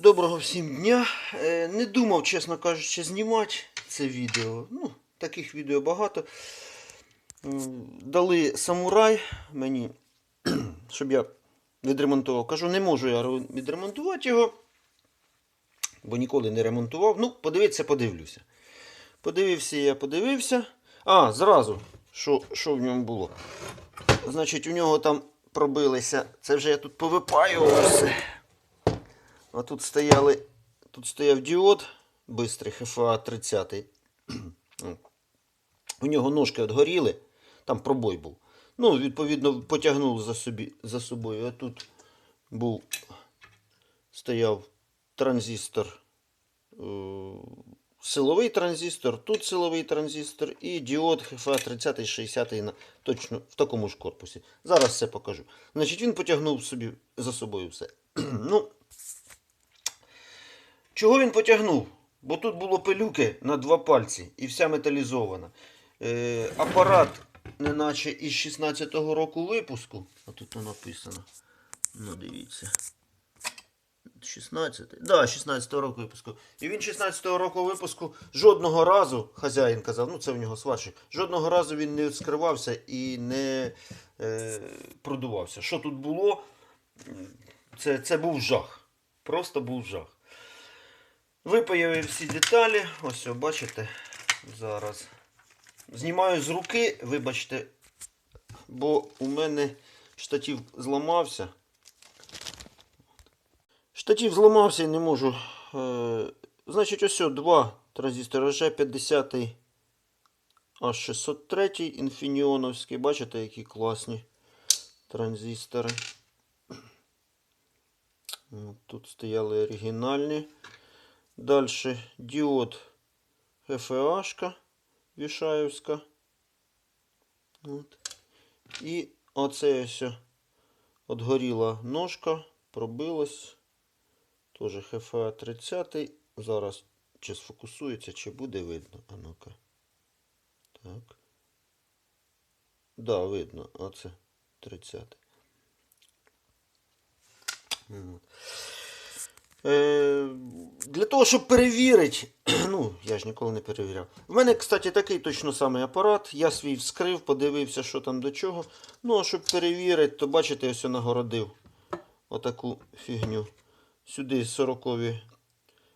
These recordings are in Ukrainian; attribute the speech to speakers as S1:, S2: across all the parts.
S1: Доброго всім дня. Е, Не думав, чесно кажучи, знімати це відео. Ну, таких відео багато. Дали самурай мені, щоб я відремонтував. Кажу, не можу я відремонтувати його, бо ніколи не ремонтував. Ну, подивитися, подивлюся. Подивився я, подивився. А, зразу, що, що в ньому було. Значить, у нього там пробилися. Це вже я тут повипаював все. А тут стояли, тут стояв діод бистрий ХФА 30. У нього ножки отгоріли, там пробой був. Ну, відповідно, потягнув за, собі, за собою. А тут був, стояв транзистор, е, силовий транзистор, тут силовий транзистор і діод ХФА 30 60 на, точно в такому ж корпусі. Зараз все покажу. Значить, він потягнув собі за собою все. ну, Чого він потягнув? Бо тут було пилюки на два пальці і вся металізована. Е, апарат, неначе із 16-го року випуску. А тут не написано. Ну, дивіться. 16? Да, 16-го року випуску. І він 16-го року випуску жодного разу, хазяїн казав, ну це в нього сварщик, жодного разу він не скривався і не е, продувався. Що тут було? Це, це був жах. Просто був жах. Випаяв я всі деталі. Ось, бачите, зараз. Знімаю з руки, вибачте, бо у мене штатив зламався. Штатив зламався і не можу. Е, значить, ось два транзистори G50 H603 інфініоновський. Бачите, які класні транзистори. Тут стояли оригінальні. Далі діод ГФАшка Вішаївська. От. І оце ось отгоріла ножка, пробилась. Теж ХФА 30. Зараз чи сфокусується, чи буде видно. А ну-ка. Так. Да, видно. Оце 30. От. Е, для того, щоб перевірити, ну, я ж ніколи не перевіряв. В мене, кстати, такий точно самий апарат. Я свій вскрив, подивився, що там до чого. Ну, а щоб перевірити, то бачите, ось я нагородив отаку фігню. Сюди 40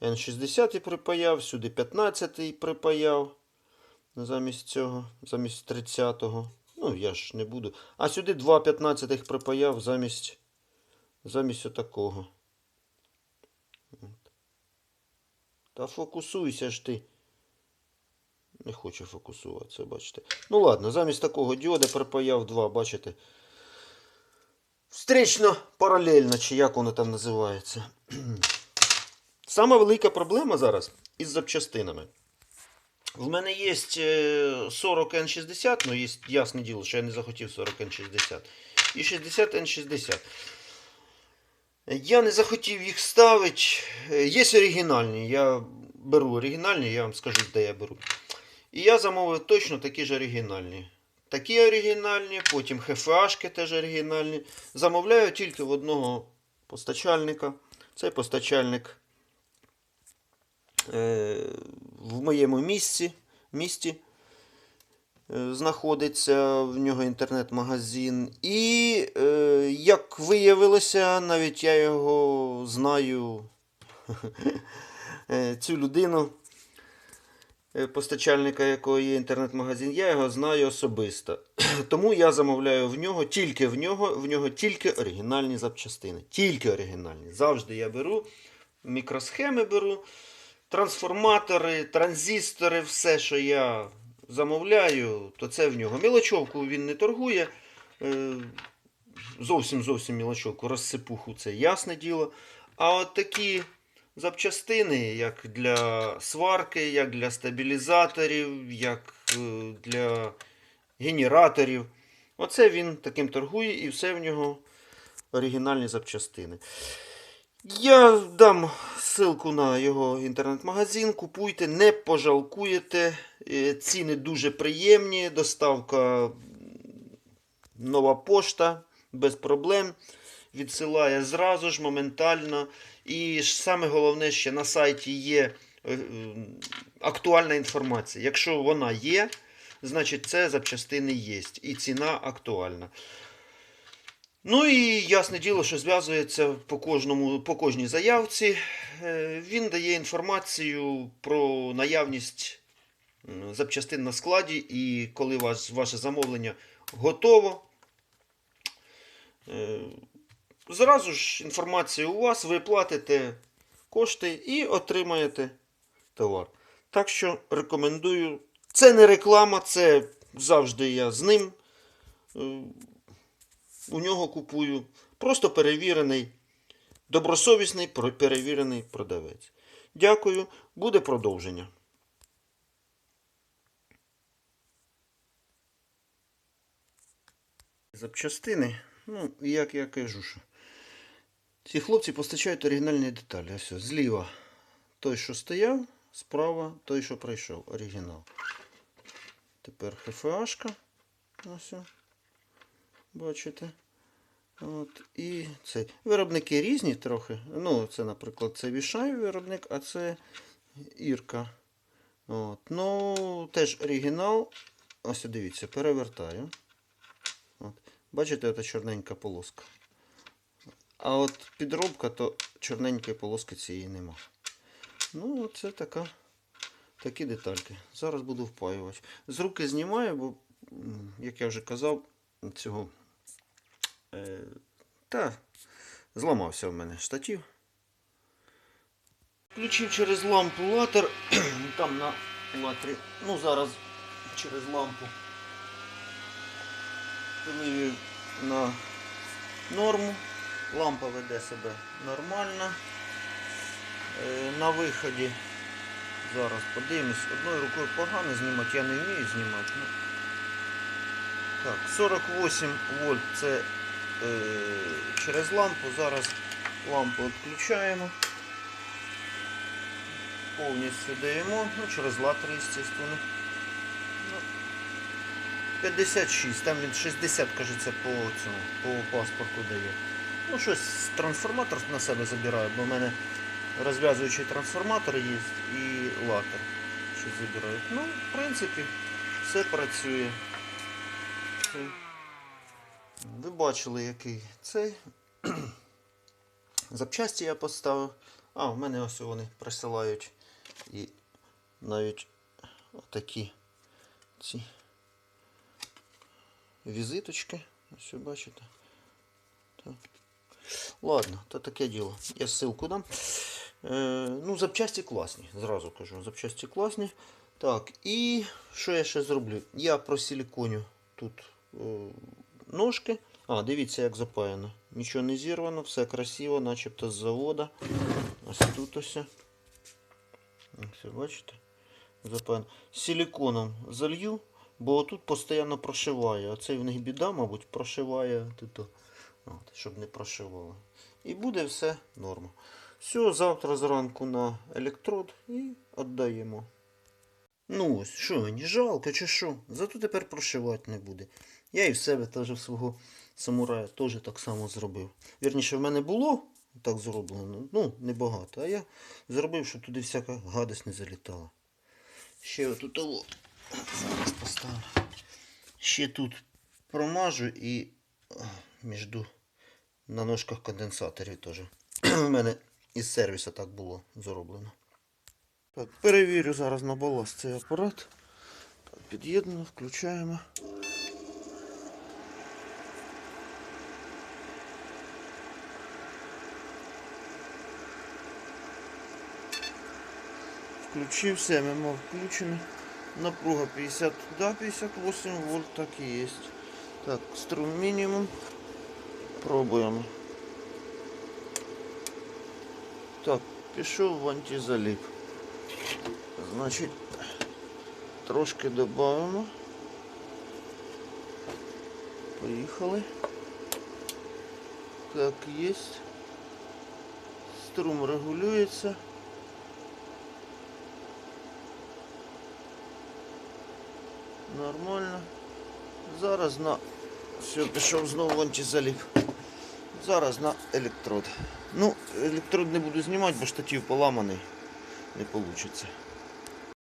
S1: N60 припаяв, сюди 15 припаяв. Замість цього, замість 30-го. Ну, я ж не буду. А сюди два 15 припаяв замість, замість отакого. Та фокусуйся ж ти. Не хоче фокусуватися, бачите. Ну ладно, замість такого діода припаяв два, бачите. Встречно паралельно, чи як воно там називається. Сама велика проблема зараз із запчастинами. В мене є 40N60, ну є ясне діло, що я не захотів 40N60. І 60N60. Я не захотів їх ставити. Є оригінальні. Я беру оригінальні, я вам скажу, де я беру. І я замовив точно такі ж оригінальні. Такі оригінальні, потім ХФАшки теж оригінальні. Замовляю тільки в одного постачальника. Цей постачальник е, в моєму місці, місті е, знаходиться, в нього інтернет-магазин. І, е, як виявилося, навіть я його знаю, е, цю людину, е, постачальника якого є інтернет-магазин, я його знаю особисто. Тому я замовляю в нього, тільки в нього, в нього тільки оригінальні запчастини. Тільки оригінальні. Завжди я беру, мікросхеми беру, трансформатори, транзистори, все, що я замовляю, то це в нього. Мілочовку він не торгує. е, Зовсім зовсім мілочовку, розсипуху, це ясне діло. А от такі запчастини, як для сварки, як для стабілізаторів, як е, для генераторів. Оце він таким торгує і все в нього оригінальні запчастини. Я дам ссылку на його інтернет-магазин. Купуйте, не пожалкуєте. Е, Ціни дуже приємні. Доставка нова пошта без проблем. відсилає зразу ж, моментально. І саме головне, ще на сайті є е, актуальна інформація. Якщо вона є, значить це запчастини є. І ціна актуальна. Ну і ясне діло, що зв'язується по, кожному, по кожній заявці. Е, Він дає інформацію про наявність запчастин на складі, і коли ваш, ваше замовлення готово. е, Зразу ж інформація у вас, ви платите кошти і отримаєте товар. Так що рекомендую. Це не реклама, це завжди я з ним. У нього купую. Просто перевірений, добросовісний перевірений продавець. Дякую. Буде продовження. Запчастини. Ну, як я кажу, що ці хлопці постачають оригінальні деталі. Ось зліва той, що стояв, справа той, що прийшов. Оригінал. Тепер ХФАшка. Ось. Бачите. От, і цей. Виробники різні трохи. Ну, це, наприклад, це Вішай виробник, а це Ірка. От. Ну, теж оригінал. Ось дивіться, перевертаю. От. Бачите, це чорненька полоска. А от підробка, то чорненької полоски цієї нема. Ну, це така, такі детальки. Зараз буду впаювати. З руки знімаю, бо, як я вже казав, цього. Е, та, зламався в мене штатів. Включив через лампу латер. Там на латері. Ну, зараз через лампу. Вивів на норму. Лампа веде себе нормально. Е, На виході зараз подивимось. Одною рукою погано знімати, я не вмію знімати. Ну. Так, 48 вольт це е, через лампу. Зараз лампу відключаємо. Повністю даємо, ну, через латер, естественно. Ну, 56, там він 60, кажеться, по цьому, по паспорту дає. Ну, щось трансформатор на себе забираю, бо в мене розв'язуючий трансформатор є і латер. Щось забирають. Ну, в принципі, все працює. Все. Ви бачили, який цей. Запчасті я поставив. А, в мене ось вони присилають і навіть отакі ці візиточки. Ось ви бачите. Ладно, то таке діло. Я ссылку дам. Е, ну, запчасті класні, зразу кажу. Запчасті класні. Так, і що я ще зроблю? Я просиліконю тут ножки. А, дивіться, як запаяно. Нічого не зірвано, все красиво, начебто з завода. Ось тут ось. Ось, бачите? Запаяно. Силіконом залью, бо тут постійно прошиває. Оцей в них біда, мабуть, прошиває тут. От, щоб не прошивало. І буде все норма. Все, завтра зранку на електрод і віддаємо. Ну ось, що мені жалко чи що? Зато тепер прошивати не буде. Я і в себе теж в свого самурая теж так само зробив. Вірніше, в мене було так зроблено, ну, небагато. А я зробив, щоб туди всяка гадость не залітала. Ще отут того. Зараз поставлю. Ще тут промажу і між на ножках конденсаторів теж. У мене із сервіса так було зроблено. Так, перевірю зараз на баланс цей апарат. Під'єднано, включаємо. Включив все, ММО включено. Напруга 50, да, 58 вольт, так і є. Так, струм мінімум. Пробуємо. Так, пішов в антизаліп. Значить, трошки додаємо. Поїхали. Так, є. Струм регулюється. Нормально. Зараз на... Все, пішов знову в залив. Зараз на електрод. Ну, електрод не буду знімати, бо штатив поламаний. Не вийде.